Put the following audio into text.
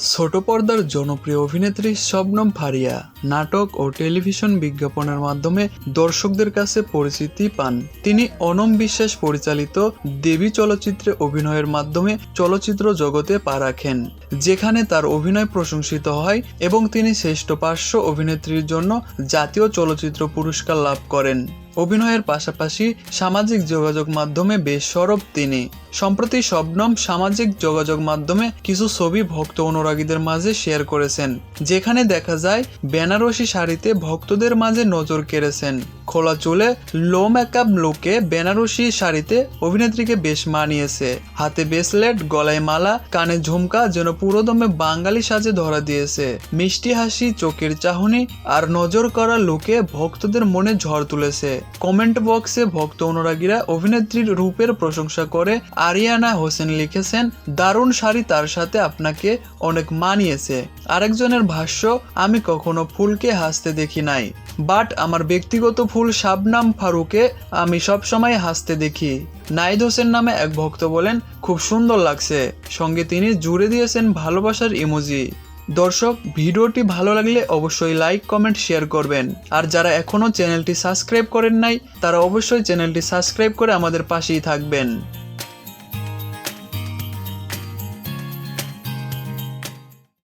ছোট পর্দার জনপ্রিয় অভিনেত্রী শবনম ফারিয়া নাটক ও টেলিভিশন বিজ্ঞাপনের মাধ্যমে দর্শকদের কাছে পরিচিতি পান। তিনি অনম বিশ্বাস পরিচালিত দেবী চলচ্চিত্রে অভিনয়ের মাধ্যমে চলচ্চিত্র জগতে পা রাখেন, যেখানে তার অভিনয় প্রশংসিত হয় এবং তিনি শ্রেষ্ঠ পার্শ্ব অভিনেত্রীর জন্য জাতীয় চলচ্চিত্র পুরস্কার লাভ করেন। অভিনয়ের পাশাপাশি সামাজিক যোগাযোগ মাধ্যমে বেশ সরব তিনি। সম্প্রতি শবনম সামাজিক যোগাযোগ মাধ্যমে কিছু ছবি ভক্ত অনুরাগীদের মাঝে শেয়ার করেছেন, যেখানে দেখা যায় বেনারসি শাড়িতে ভক্তদের মাঝে নজর কেড়েছেন। খোলা চুলে লো মেকআপ লুকে বেনারসি শাড়িতে অভিনেত্রীকে বেশ মানিয়েছে। হাতে ব্রেসলেট, গলায় মালা, কানে ঝুমকা যেন পুরোদমে বাঙালি সাজে ধরা দিয়েছে। মিষ্টি হাসি, চোখের চাহনি আর নজর করা লোকে ভক্তদের মনে ঝড় তুলেছে। কমেন্ট বক্সে ভক্ত অনুরাগীরা অভিনেত্রীর রূপের প্রশংসা করে আরিয়ানা হোসেন লিখেছেন, দারুণ শাড়ি তার সাথে আপনাকে অনেক মানিয়েছে। আরেকজনের ভাষ্য, আমি কখনো ফুলকে হাসতে দেখি নাই। বাট আমার ব্যক্তিগত ফুল শাবনাম ফারুকে আমি সবসময় হাসতে দেখি। নাইদ হোসেন নামে এক ভক্ত বলেন, খুব সুন্দর লাগছে। সঙ্গে তিনি জুড়ে দিয়েছেন ভালোবাসার ইমোজি। দর্শক, ভিডিওটি ভালো লাগলে অবশ্যই লাইক কমেন্ট শেয়ার করবেন। আর যারা এখনও চ্যানেলটি সাবস্ক্রাইব করেন নাই, তারা অবশ্যই চ্যানেলটি সাবস্ক্রাইব করে আমাদের পাশেই থাকবেন।